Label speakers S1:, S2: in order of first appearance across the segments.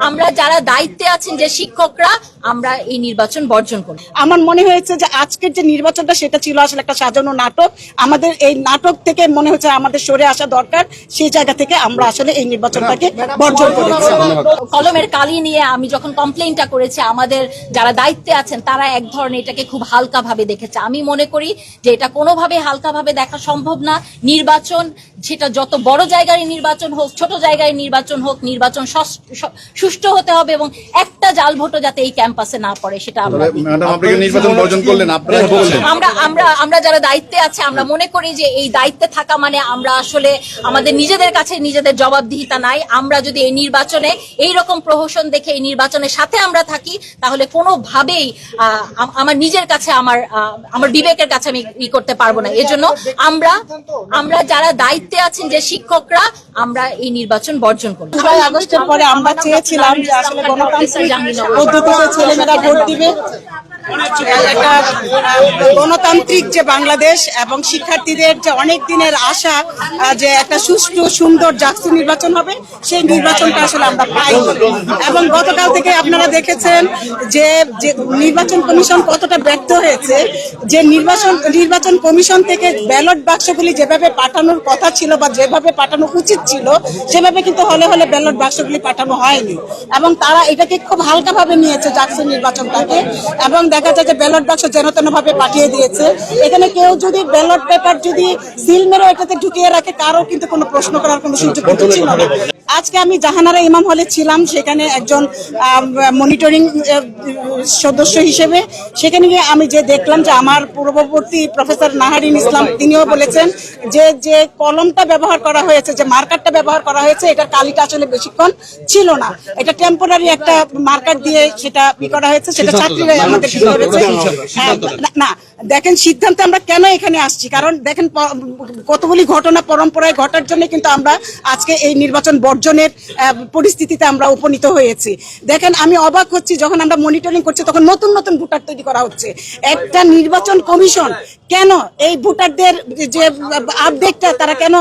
S1: আমরা যারা দায়িত্বে আছেন যে শিক্ষকরা আমরা এই নির্বাচন বর্জন করব।
S2: আমার মনে হয়েছে যে আজকের যে নির্বাচনটা সেটা ছিল আসলে একটা সাজানো নাটক। আমাদের এই নাটক থেকে মনে হচ্ছে আমাদের সরে আসা দরকার। সেই জায়গা থেকে আমরা আসলে এই নির্বাচনটাকে বর্জন করেছি।
S1: কলমের কালি নিয়ে আমি যখন কমপ্লেইনটা করেছি আমাদের যারা দায়িত্বে আছেন তারা এক ধরনের এটাকে খুব হালকা ভাবে দেখেছে। আমি মনে করি যে এটা কোনোভাবে হালকা ভাবে দেখা সম্ভব না। নির্বাচন সেটা যত বড় জায়গায় নির্বাচন হোক ছোট জায়গায় নির্বাচন হোক নির্বাচন সুষ্ঠু হতে হবে এবং একটা জাল ভোটও যাতে এই ক্যাম্পাসে না পড়ে সেটা আমরা
S3: ম্যাডাম আপনি নির্বাচন বর্জন করলেন? আপনারা
S1: আমরা আমরা যারা দায়িত্বে আছে আমরা মনে করি যে এই দায়িত্বে থাকা মানে আমরা আসলে আমাদের নিজেদের কাছে নিজেদের জবাবদিহিতা নাই। আমরা যদি এই নির্বাচনে এই রকম প্রহসন দেখে এই নির্বাচনের সাথে আমরা থাকি তাহলে কোনোভাবেই আমার নিজের কাছে আমার আমার বিবেকের কাছে আমি ই করতে পারব না। এজন্য আমরা আমরা যারা দায়িত্বে আছেন যে শিক্ষকরা আমরা এই নির্বাচন বর্জন করব
S2: জুলাই আগস্টের পরে আমরা চেয়েছিলাম যে আসলে গণতান্ত্রিক পদ্ধতিতে ছেলেমেয়েরা ভোট দিবে। একটা গণতান্ত্রিক যে বাংলাদেশ এবং শিক্ষার্থীদের যে অনেক দিনের আশা যে একটা সুষ্ঠু, সুন্দর জাকসু নির্বাচন হবে, সেই নির্বাচনটা আসলে আমরা পাই। এবং গতকাল থেকে আপনারা দেখেছেন যে যে নির্বাচন কমিশন কতটা ব্যর্থ হয়েছে, যে নির্বাচন নির্বাচন কমিশন থেকে ব্যালট বাক্সগুলি যেভাবে পাঠানোর কথা ছিল বা যেভাবে পাঠানো উচিত ছিল, সেভাবে কিন্তু হলে হলে ব্যালট বাক্সগুলি পাঠানো হয়নি। এবং তারা এটাকে খুব হালকাভাবে নিয়েছে জাকসু নির্বাচনটাকে। এবং দেখা যায় যে ব্যালট বাক্স যেন ভাবে পাঠিয়ে দিয়েছে। এখানে কেউ যদি ব্যালট পেপার যদি সিল মেরে এটাতে ঢুকিয়ে রাখে কারও কিন্তু কোনো প্রশ্ন করার কোনো সুযোগ কিন্তু ছিল না। আজকে আমি জাহানারা ইমাম হলে ছিলাম সেখানে একজন মনিটরিং সদস্য হিসেবে। সেখানে গিয়ে আমি যে দেখলাম যে আমার পূর্ববর্তী প্রফেসর নাহারিন ইসলাম তিনিও বলেছেন যে যে কলমটা ব্যবহার করা হয়েছে যে মার্কারটা ব্যবহার করা হয়েছে এটার কালিটা আসলে বেশিক্ষণ ছিল না। এটা টেম্পোরারি একটা মার্কার দিয়ে সেটা ই করা হয়েছে সেটা ছাত্রীরা আমাদের কি করেছে হ্যাঁ, না, দেখেন সিদ্ধান্তে আমরা কেন এখানে আসছি? কারণ দেখেন কতগুলি ঘটনা পরম্পরায় ঘটার জন্য কিন্তু আমরা আজকে এই নির্বাচন বর্জনের পরিস্থিতিতে আমরা উপনীত হয়েছি। দেখেন আমি অবাক হচ্ছি যখন আমরা মনিটরিং করছি তখন নতুন নতুন ভোটার তৈরি করা হচ্ছে। একটা নির্বাচন কমিশন কেন এই ভোটারদের যে আপডেটটা তারা কেন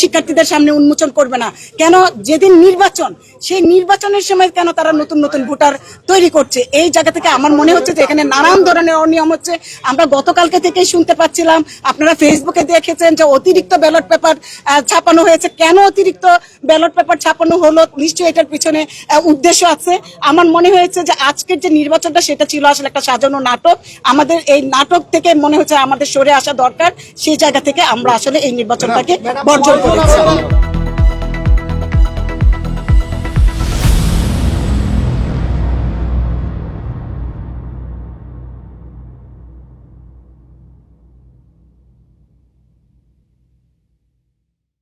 S2: শিক্ষার্থীদের সামনে উন্মোচন করবে না? কেন যেদিন নির্বাচন, সেই নির্বাচনের সময় কেন তারা নতুন নতুন ভোটার তৈরি করছে? এই জায়গা থেকে আমার মনে হচ্ছে যে এখানে নানান ধরনের অনিয়ম হচ্ছে। আমরা গতকালকে থেকেই শুনতে পাচ্ছিলাম, আপনারা ফেসবুকে দেখেছেন যে অতিরিক্ত ব্যালট পেপার ছাপানো হয়েছে। কেন অতিরিক্ত ব্যালট পেপার ছাপানো হলো? নিশ্চয়ই এটার পিছনে উদ্দেশ্য আছে। আমার মনে হয়েছে যে আজকের যে নির্বাচনটা, সেটা ছিল আসলে একটা সাজানো নাটক। আমাদের এই নাটক থেকে মনে হচ্ছে আমাদের সরে আসা দরকার। সেই জায়গা থেকে আমরা আসলে এই নির্বাচনটাকে বর্জন করেছি।